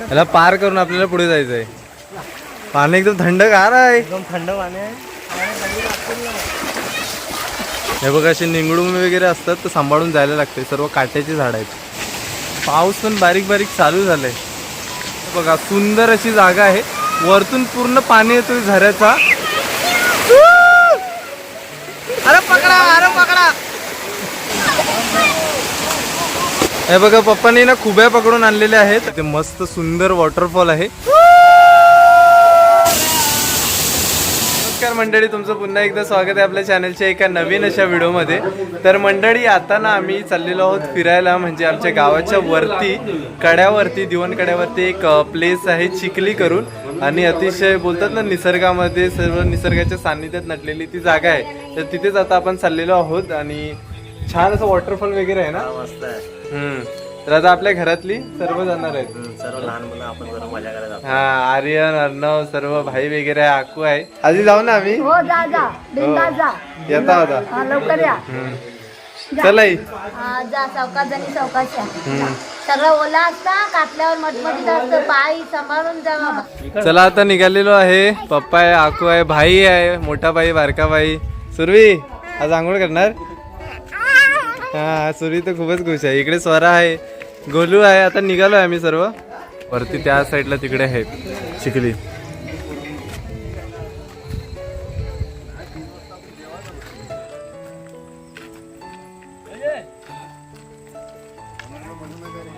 याला पार करून आपल्याला पुढे जायचं आहे पाणी एकदम थंड गार आहे. एकदम थंड पाणी आहे. हे बघा असे निंगडून वगैरे असतात तर सांभाळून जायला लागते सर्व काट्याची झाड आहेत. पाऊस पण बारीक बारीक चालू झालाय. बघा सुंदर अशी जागा आहे. वरतून पूर्ण पाणी येतोय झऱ्याचा. अरे पकडा अरे पकडा. हे बघा पप्पानी ना खुब्या पकडून आणलेल्या आहेत. ते मस्त सुंदर वॉटरफॉल आहे. नमस्कार मंडळी तुमचं पुन्हा एकदा स्वागत आहे आपल्या चॅनलच्या एका नवीन अशा व्हिडिओमध्ये. तर मंडळी आता ना आम्ही चाललेलो आहोत फिरायला म्हणजे आमच्या गावाच्या वरती कड्यावरती दिवण कड्यावरती एक प्लेस आहे चिखली करून. आणि अतिशय बोलतात ना निसर्गामध्ये सर्व निसर्गाच्या सान्निध्यात नटलेली ती जागा आहे. तर तिथेच आता आपण चाललेलो आहोत आणि छान असं वॉटरफॉल वगैरे आहे ना? मस्त आहे. हम्म. तर आता आपल्या घरातली सर्व जाणार आहेत. हम्म, सर्व लहान मुलं आपण जरा मजा करायला जातो. हा आर्यन अर्णव सर्व भाई वगैरे आहे आकू आहे. आधी जाऊ ना आम्ही? हो जा जा. बिंदास जा. येता होता हा, लवकर या. चला. हा, जा सावकाश जणी सावकाश या. हम्म. सगळं ओला असता कातल्यावर मटमटीत असतं. पाय सांभाळून जा. बाबा चला आता निघालेलो आहे. पप्पा आहे आकू आहे भाई आहे मोठा भाई बारका भाई. सुरवी आज आंघोळ करणार? हा सुरवी तर खूपच खुश आहे. इकडे स्वरा आहे गोलू आहे आता निघालो आहे आम्ही सर्व. वरती त्या साईडला तिकडे आहे चिखली.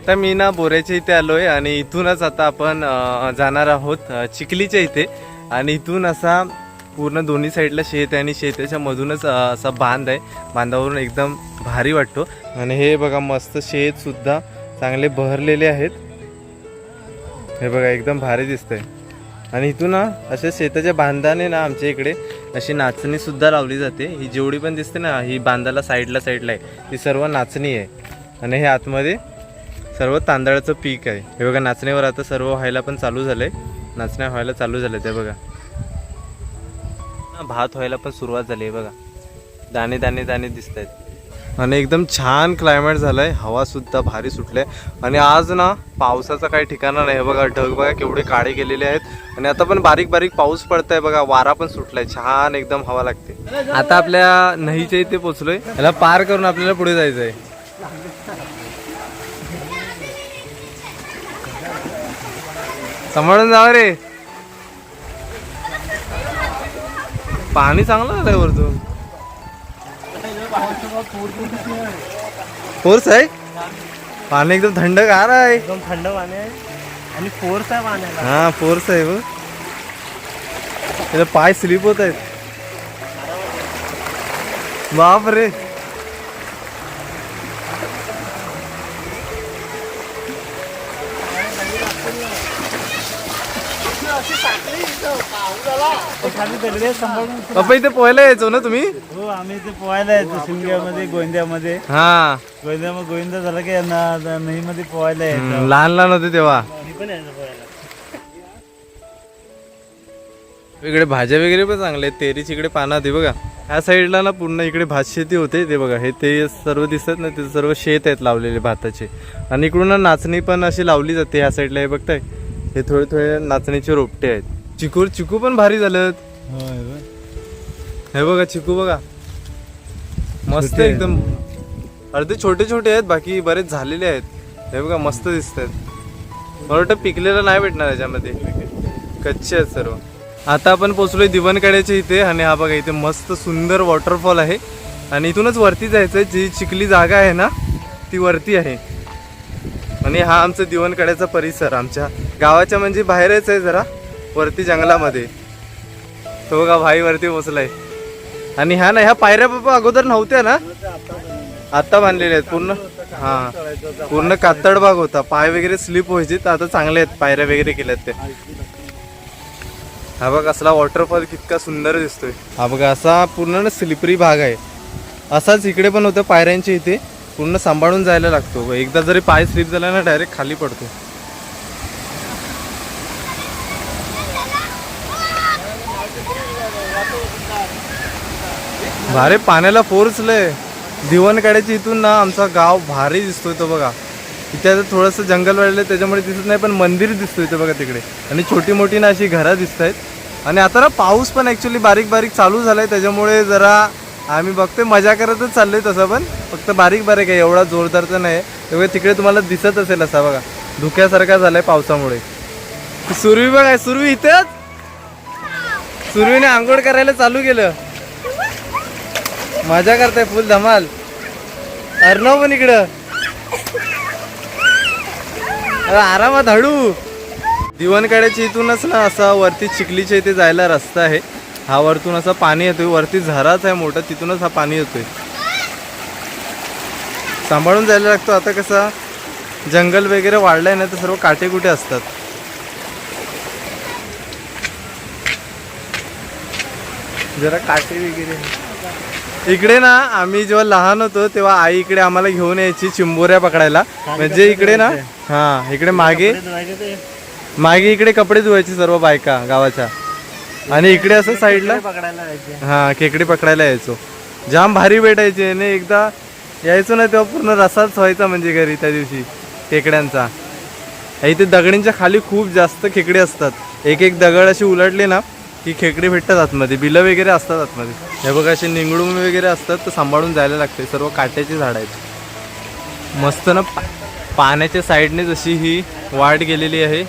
तर मी ना बोऱ्याच्या इथे आलो आहे आणि इथूनच आता आपण जाणार आहोत चिखलीच्या इथे. आणि इथून असा पूर्ण दोन्ही साईडला शेत आहे आणि शेताच्या मधूनच असा बांध आहे. बांधावरून एकदम भारी वाटतो. आणि हे बघा मस्त शेतसुद्धा चांगले बहरलेले आहेत. हे बघा एकदम भारी दिसतंय. आणि इथून ना अशा शेताच्या बांधाने ना आमच्या इकडे अशी नाचणीसुद्धा लावली जाते. ही जेवढी पण दिसते ना ही बांधाला साईडला साईडला आहे. ती सर्व नाचणी आहे. आणि हे आतमध्ये सर्व तांदळाचं पीक आहे. हे बघा नाचण्यावर आता सर्व व्हायला पण चालू झालंय. नाचण्या व्हायला चालू झालंय ते बघा. भात व्हायला पण सुरुवात झाली आहे बघा. दाणे दाणे दाणे दिसत आहेत आणि एकदम छान क्लायमेट झालंय. हवा सुद्धा भारी सुटले आणि आज ना पावसाचा काही ठिकाणं नाही. बघा ढग बघा केवढे काळे गेलेले आहेत. आणि आता पण बारीक बारीक पाऊस पडतंय बघा. वारा पण सुटलाय. छान एकदम हवा लागते. आता आपल्या नहीच्या इथे पोहोचलोय. याला पार करून आपल्याला पुढे जायचंय. सांभाळून जा रे. पाणी चांगलं आलंय वरतून. फोर्स आहे? पाणी एकदम थंड गार आहे. एकदम थंड पाणी आहे. आणि फोर्स आहे पाण्याला. हा फोर्स आहे बघ. त्याला पाय स्लिप होत आहेत. बाप रे पप्पा इथे पोहायला यायचो ना तुम्ही? हो आम्ही ते पोहायला शिमग्यामध्ये गोंद्यामध्ये. हा. गोंद्या मग गोविंदा झाला की ना नदीमध्ये पोहायला यायचं. लहान लहान होते तेव्हा. यायचं इकडे भाज्या वगैरे पण चांगल्या आहेत. तेरीची इकडे पानं होती बघा. ह्या साईडला ना पूर्ण इकडे भात शेती होते. ते बघा हे ते सर्व दिसतात ना ते सर्व शेत आहेत लावलेले भाताचे. आणि इकडून ना नाचणी पण अशी लावली जाते ह्या साईडला हे बघताय? हे थोडे थोडे नाचणीचे रोपटे आहेत. चिकू चिकू पण भारी झालं हे बघा चिकू बघा. मस्त. एकदम. अर्धे छोटे छोटे आहेत बाकी बरेच झालेले आहेत. हे बघा मस्त दिसत आहेत मला वाटतं पिकलेलं नाही भेटणार याच्यामध्ये. कच्चे आहेत सर्व. आता आपण पोचलोय दिवणकड्याच्या इथे आणि हा बघा इथे मस्त सुंदर वॉटरफॉल आहे. आणि इथूनच वरती जायचं जी चिखली जागा आहे ना ती वरती आहे. आणि हा आमचा दिवणकड्याचा परिसर आमच्या गावाच्या म्हणजे बाहेरच आहे जरा वरती जंगलामध्ये. तो बघा भाई वरती पोचलाय आणि ह्या ना ह्या पायऱ्या बाबा अगोदर नव्हत्या ना? आता बांधलेल्या आहेत. पूर्ण हा. पूर्ण कातड भाग होता. पाय वगैरे स्लिप व्हायचे तर आता चांगले आहेत. पायऱ्या वगैरे केल्यात ते. हा बघ असला वॉटरफॉल कितका सुंदर दिसतोय. हा बघा असा पूर्ण स्लिपरी भाग आहे. असाच इकडे पण होतं पायऱ्यांच्या इथे. पूर्ण सांभाळून जायला लागतो. एकदा जरी पाय स्लिप झाला ना डायरेक्ट खाली पडतो. भारे पाण्याला फोर्स लय. दिवणकाड्याच्या इथून ना आमचा गाव भारी दिसतोय तो बघा. इथे आता थोडंसं जंगल वाढलं त्याच्यामुळे दिसत नाही पण मंदिर दिसतोय ते बघा तिकडे. आणि छोटी मोठी ना अशी घरं दिसत आहेत आणि आता ना पाऊस पण ॲक्च्युली बारीक बारीक चालू झालाय त्याच्यामुळे जरा आम्ही बघतोय मजा करतच चाललोय तसं पण. फक्त बारीक बारीक आहे एवढा जोरदार तर नाही. तेव्हा तिकडे तुम्हाला दिसत असेल असा बघा. धुक्यासारखा झालाय पावसामुळे. सुरवी बघाय सुरवी इथेच? सुरवीने आंघोळ करायला चालू केलं. मजा करताय फुल धमाल. अर्णव पण इकडं. अरे आरामात हळू. दिवणकाड्याच्या इथूनच ना असा वरती चिखलीच्या इथे जायला रस्ता आहे. हा वरतून असा पाणी येतोय. वरती झराच आहे मोठा. तिथूनच हा पाणी येतोय. सांभाळून जायला लागतो. आता कसा जंगल वगैरे वाढलंय ना तर सर्व काटे कुठे असतात. जरा काटे वगैरे. इकडे ना आम्ही जेव्हा लहान होतो तेव्हा आई इकडे आम्हाला घेऊन यायची चिंबोऱ्या पकडायला. म्हणजे इकडे ना हा इकडे मागे मागे इकडे कपडे धुवायचे सर्व बायका गावाच्या. आणि इकडे असं साईडला हा खेकडे पकडायला यायचो. जाम भारी भेटायचे. आणि एकदा यायचो ना तेव्हा पूर्ण रसाच व्हायचा म्हणजे घरी त्या दिवशी खेकड्यांचा इथे दगडींच्या खाली खूप जास्त खेकडे असतात. एक एक दगड अशी उलटले ना की खेकडे भेटतात आतमध्ये बिलं वगैरे असतात आतमध्ये. हे बघा असे निंगडून वगैरे असतात तर सांभाळून जायला लागते. सर्व काट्याची झाड आहेत. मस्त ना पा- पाण्याच्या साईडने जशी ही वाढ गेलेली आहे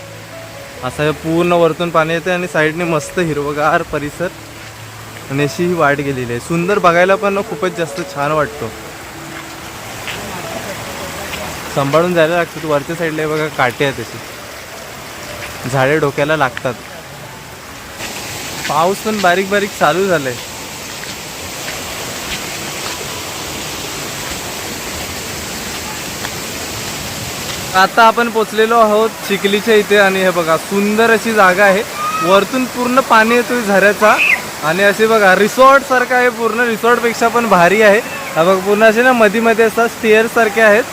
असं हे पूर्ण वरतून पाणी येते आणि साईडने मस्त हिरवगार परिसर आणि अशी ही वाट गेलेली आहे. सुंदर बघायला पण खूपच जास्त छान वाटतो. सांभाळून जायला लागतं. वरच्या साईडला हे बघा काटे आहेत अशी. झाडे डोक्याला लागतात. पाऊस पण बारीक बारीक चालू झालाय. आता आपण पोचलेलो आहोत चिखलीच्या इथे आणि हे बघा सुंदर अशी जागा आहे. वरतून पूर्ण पाणी येतोय झऱ्याचा. आणि असे बघा रिसॉर्ट सारखं आहे पूर्ण रिसॉर्टपेक्षा पण भारी आहे. हा पूर्ण असे ना मध्ये मध्ये असं स्टेअर सारखे आहेत.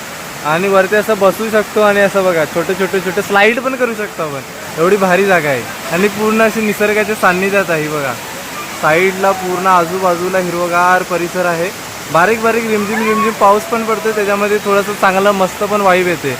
आणि वरती असं बसू शकतो आणि असं बघा छोटे छोटे छोटे स्लाईड पण करू शकतो आपण. एवढी भारी जागा आहे. आणि पूर्ण अशी निसर्गाच्या सान्निध्यात आहे बघा. साईडला पूर्ण आजूबाजूला हिरवगार परिसर आहे. बारीक बारीक रिमझिम रिमझिम पाऊस पण पडतो त्याच्यामध्ये थोडंसं चांगलं मस्त पण वाईब येते.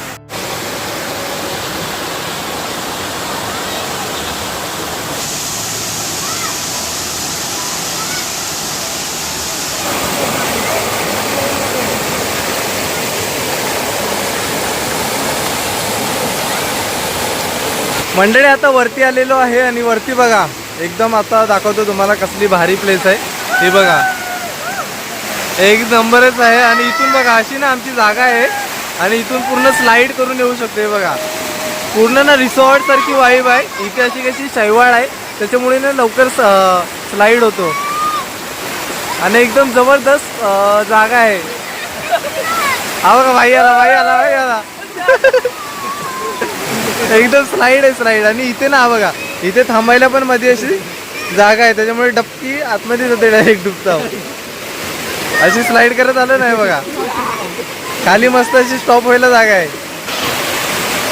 मंडळी आता वरती आलेलो आहे आणि वरती बघा एकदम आता दाखवतो तुम्हाला कसली भारी प्लेस आहे. हे बघा. एक नंबरच आहे आणि इथून बघा अशी ना आमची जागा आहे. आणि इथून पूर्ण स्लाईड करून येऊ शकतो हे बघा. पूर्ण ना रिसॉर्ट सारखी वाईब आहे. इथे अशी कशी शैवाळ आहे. त्याच्यामुळे ना लवकर स्लाईड होतो. आणि एकदम जबरदस्त जागा आहे. हा बघा भाई आला भाई आला भाई आला. एकदम स्लाईड आहे स्लाईड आणि इथे ना बघा इथे थांबायला पण मध्ये अशी जागा आहे त्याच्यामुळे डबकी आतमध्ये जाते डायरेक्ट डुबता अशी स्लाईड करत आलं नाही बघा. खाली मस्त अशी स्टॉप व्हायला जागा आहे.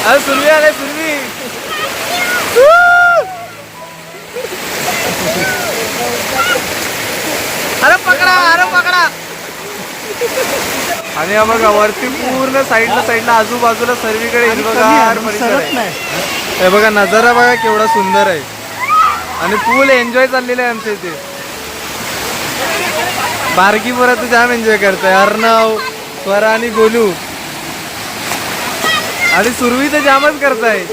अरे सुरवी आलाय सुरवी. अरे पकडा अरे पकडा. आणि हा बघा वरती पूर्ण साईडला साईडला आजूबाजूला सर्वीकडे हिरवगार परिसर आहे. हे बघा नजारा बघा केवढा सुंदर आहे. आणि फुल एन्जॉय चाललेलं आहे आमच्या इथे. बारकी पोरं तर जाम एन्जॉय करताय. अर्णव स्वरा आणि गोलू. आणि सुरवी तर जामच करताय.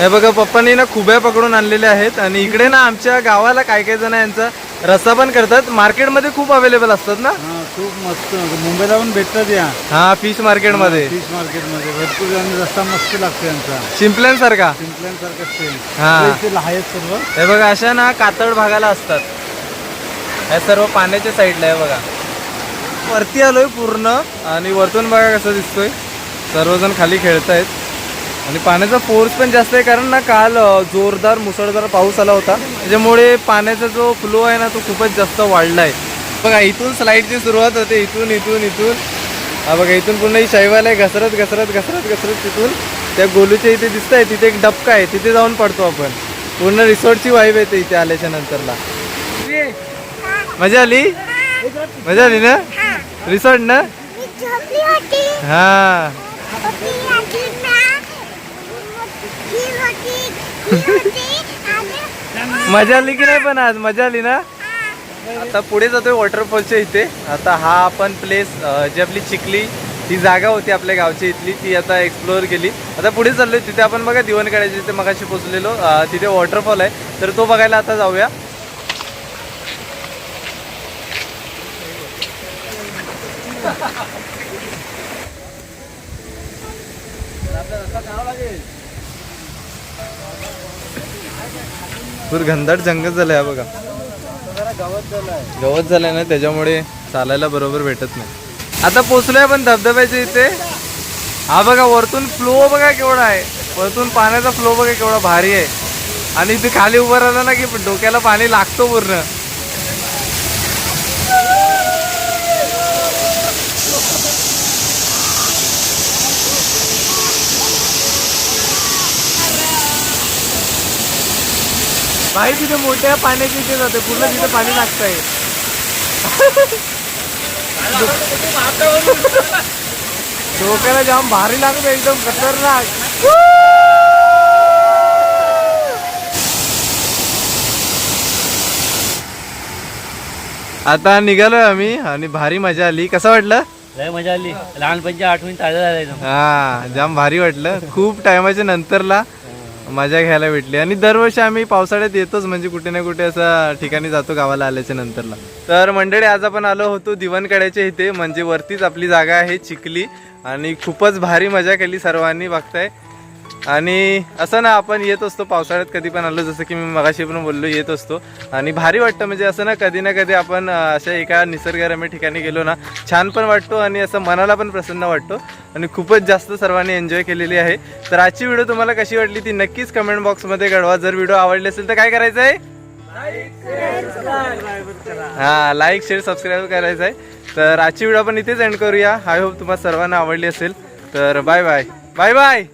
हे बघा पप्पांनी ना खुब्या पकडून आणलेल्या आहेत आणि इकडे ना आमच्या गावाला काय काय जण यांचा रस्सा पण करतात. मार्केटमध्ये खूप अवेलेबल असतात ना? हा खूप मस्त. मुंबईला पण भेटतात या. हा फिश मार्केटमध्ये फिश मार्केटमध्ये भरपूर आणि रस्ता मस्त लागतो यांचा. शिंपल्यांसारखा हा. सेम इथे आहेत सर्व. हे बघा अशा ना कातळ भागाला असतात. हे सर्व पाण्याच्या साईडला आहे बघा. वरती आलोय पूर्ण. आणि वरतून बघा कसं दिसतोय. सर्वजण खाली खेळतायत. आणि पाण्याचा फोर्स पण जास्त आहे कारण ना काल जोरदार मुसळधार पाऊस आला होता. त्याच्यामुळे पाण्याचा जो फ्लो आहे ना तो खूपच जास्त वाढला आहे. बघा इथून स्लाईडची सुरुवात होते. इथून इथून इथून. हा बघा इथून पूर्ण ही शैवाल आहे घसरत घसरत घसरत घसरत तिथून. त्या गोलूच्या इथे दिसत आहे तिथे एक डबका आहे. तिथे जाऊन पडतो आपण. पूर्ण रिसॉर्टची वाईब येते इथे आल्याच्या नंतरला. मजा आली? मजा आली ना? रिसॉर्ट ना? हा होती आधी ना ही होती ही होती आणि मजा आली की नाही पण आज? मजा आली ना? आता पुढे जातोय वॉटरफॉलच्या इथे. आता हा आपण प्लेस जी आपली चिखली ही जागा होती आपल्या गावची इथली ती आता एक्सप्लोअर केली. आता पुढे चाललोय तिथे आपण बघा दिवणकाड्याच्या तिथे मगाशी पोचलेलो तिथे वॉटरफॉल आहे. तर तो बघायला आता जाऊया. पूर घनदाट जंगल झालं आहे बघा. गवत झालंय. ना त्याच्यामुळे चालायला बरोबर भेटत नाही. आता पोचलोय आपण धबधब्याच्या इथे. हा बघा वरतून फ्लो बघा केवढा आहे. वरतून पाण्याचा फ्लो बघा केवढा भारी आहे. आणि इथे खाली उभं राहिलं ना की डोक्याला पाणी लागतो पूर्ण. भाई तिथे मोठ्या पाण्याची इथे जाते. पूर्ण तिथे पाणी लागतंय. डोक्याला जाम भारी लागतं एकदम खतरनाक. आता निघालोय आम्ही आणि भारी मजा आली. कसं वाटलं? लय मजा आली. लहानपणच्या आठवणी ताज्या झाल्या एकदम. हा जाम भारी वाटलं. खूप टायमाच्या नंतरला मजा घ्यायला भेटली. आणि दरवर्षी आम्ही पावसाळ्यात येतोच म्हणजे कुठे ना कुठे असं ठिकाणी जातो गावाला आल्याच्या नंतरला. तर मंडळी आज आपण आलो होतो दिवणकड्याच्या इथे म्हणजे वरतीच आपली जागा आहे चिखली. आणि खूपच भारी मजा केली सर्वांनी बघताय. आणि असं ना आपण येत असतो पावसाळ्यात कधी पण आलो जसं की मी मगाशी पण बोललो येत असतो. आणि भारी वाटतं म्हणजे असं ना कधी ना कधी आपण अशा एका निसर्गरम्य ठिकाणी गेलो ना छान पण वाटतो आणि असं मनाला पण प्रसन्न वाटतो. आणि खूपच जास्त सर्वांनी एन्जॉय केलेली आहे. तर आजची व्हिडिओ तुम्हाला कशी वाटली ती नक्कीच कमेंट बॉक्समध्ये कळवा. जर व्हिडिओ आवडली असेल तर काय करायचं आहे? हा लाईक शेअर सबस्क्राईब करायचं आहे. तर आजची व्हिडिओ आपण इथेच एंड करूया. आय होप तुम्हाला सर्वांना आवडली असेल. तर बाय बाय बाय बाय